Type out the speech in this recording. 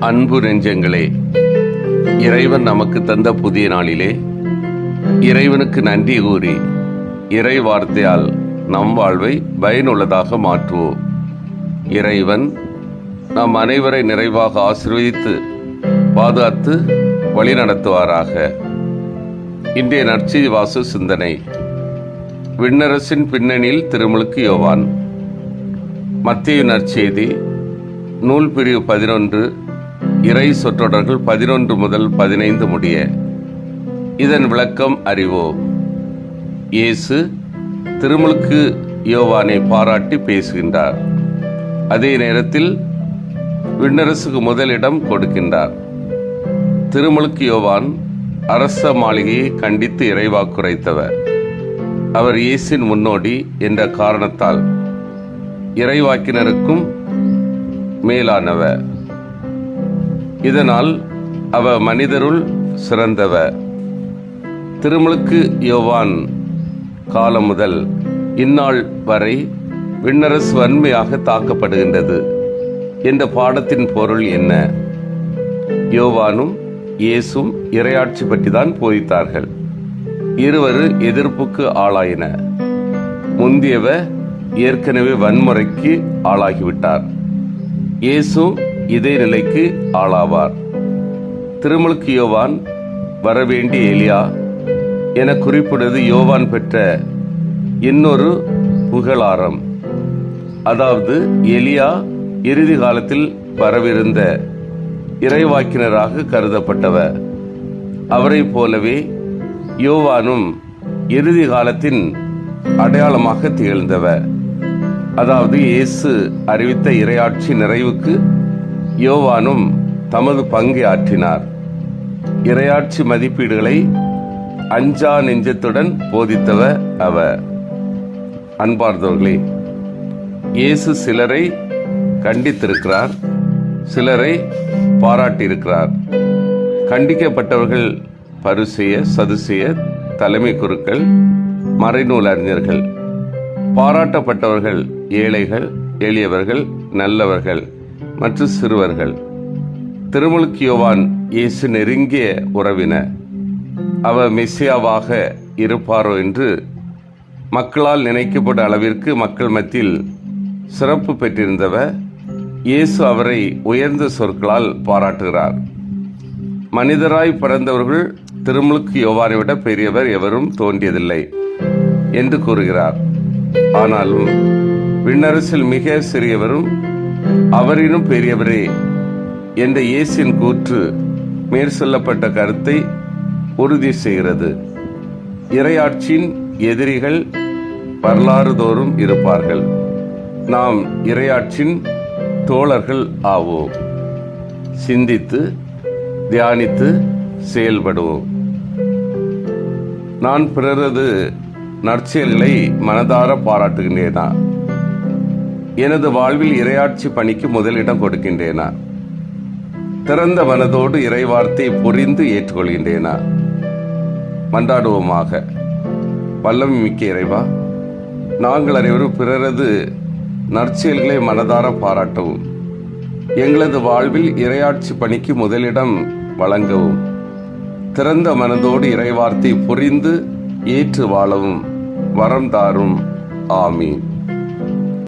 அன்பு நெஞ்சங்களே இறைவன் நமக்கு தந்த புதிய நாளிலே இறைவனுக்கு நன்றி கூறி இறை வார்த்தையால் நம் வாழ்வை பயனுள்ளதாக மாற்றுவோம். இறைவன் நம் அனைவரை நிறைவாக ஆசிர்வதித்து பாதுகாத்து வழிநடத்துவாராக. இன்றைய நற்செய்தி வாசு சிந்தனை. விண்ணரசின் பின்னணியில் திருமுழுக்கு யோவான். மத்திய நற்செய்தி நூல் பிரிவு பதினொன்று இறை சொற்றொடர்கள் பதினொன்று முதல் பதினைந்து முடிய. இதன் விளக்கம் அறிவோம் இயேசு திருமுழுக்கு யோவானை பாராட்டி பேசுகின்றார். அதே நேரத்தில் விண்ணரசுக்கு முதலிடம் கொடுக்கின்றார். திருமுழுக்கு யோவான் அரச மாளிகையை கண்டித்து இறைவாக்குரைத்தவர். அவர் இயேசின் முன்னோடி என்ற காரணத்தால் இறைவாக்கினருக்கும் மேலானவர். இதனால் அவ மனிதருள் சிறந்தவ. திருமுழுக்கு யோவான் காலம் முதல் இந்நாள் வரை விண்ணரசு வன்மையாக தாக்கப்படுகின்றது. என்ற பாடத்தின் பொருள் என்ன? யோவானும் இயேசும் இரையாட்சி பற்றி தான் போதித்தார்கள். இருவரும் எதிர்ப்புக்கு ஆளாயின. முந்தியவ ஏற்கனவே வன்முறைக்கு ஆளாகிவிட்டார். இயேசு இதே நிலைக்கு ஆளாவார். திருமுழுக்கு யோவான் வரவேண்டிய எலியா என குறிப்பிடுவது யோவான் பெற்ற இன்னொரு புகழாரம். அதாவது எலியா இறுதி காலத்தில் வரவிருந்த இறைவாக்கினராக கருதப்பட்டவர். அவரைப் போலவே யோவானும் இறுதி காலத்தின் அடையாளமாக திகழ்ந்தவர். அதாவது இயேசு அறிவித்த இறையாட்சி நிறைவுக்கு யோவானும் தமது பங்கை ஆற்றினார். இறையாட்சி மதிப்பீடுகளை அஞ்சா நெஞ்சத்துடன் போதித்தவர் அவர். அன்பார்ந்தவர்களே இயேசு சிலரை கண்டித்திருக்கிறார் சிலரை பாராட்டியிருக்கிறார். கண்டிக்கப்பட்டவர்கள் பரிசெய சதுசெய தலைமை குருக்கள் மறைநூல் அறிஞர்கள். பாராட்டப்பட்டவர்கள் ஏழைகள் எளியவர்கள் நல்லவர்கள். மற்றும் சிறுவர்கள். திருமுழுக்கு யோவான் இயேசு நெருங்கிய உறவினர். அவர் மெஸ்ஸியாவாக இருப்பாரோ என்று மக்களால் நினைக்கப்பட்ட அளவிற்கு மக்கள் மத்தியில் சிறப்பு பெற்றிருந்தவர். இயேசு அவரை உயர்ந்த சொற்களால் பாராட்டுகிறார். மனிதராய் பிறந்தவர்கள் திருமுழுக்கு யோவானை விட பெரியவர் எவரும் தோன்றியதில்லை என்று கூறுகிறார். ஆனாலும் விண்ணரசில் மிக சிறியவரும் அவரினும் பெரியவரே என்ற இயேசின் கூற்று மேற்சொல்லப்பட்ட கருத்தை உறுதி செய்கிறது. இறையாட்சியின் எதிரிகள் வரலாறு தோறும் இருப்பார்கள். நாம் இறையாட்சின் தோழர்கள் ஆவோம். சிந்தித்து தியானித்து செயல்படுவோம். நான் பிறரது நற்செயல்களை மனதார பாராட்டுகின்றேனா? எனது வாழ்வில் இரையாட்சி பணிக்கு முதலிடம் கொடுக்கின்றேனா? திறந்த மனதோடு இறைவார்த்தை புரிந்து ஏற்றுக்கொள்கின்றேனா? மன்றாடுவோமாக. வல்லம் மிக்க இறைவா நாங்கள் அனைவரும் பிறரது நற்செயல்களை மனதார பாராட்டவும் எங்களது வாழ்வில் இரையாட்சி பணிக்கு முதலிடம் வழங்கவும் திறந்த மனதோடு இறைவார்த்தை புரிந்து ஏற்று வாழவும் வரம் தாரும். ஆமீன்.